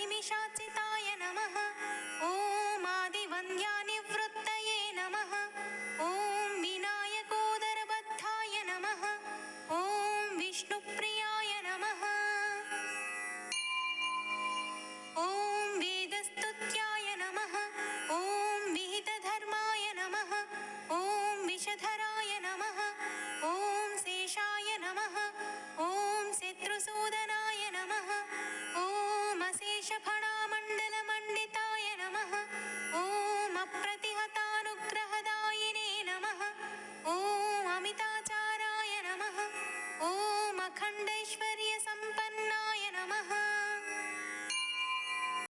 நிமிஷாச்சிதாய நம ஓம் ஆதிவந்தியா そうだ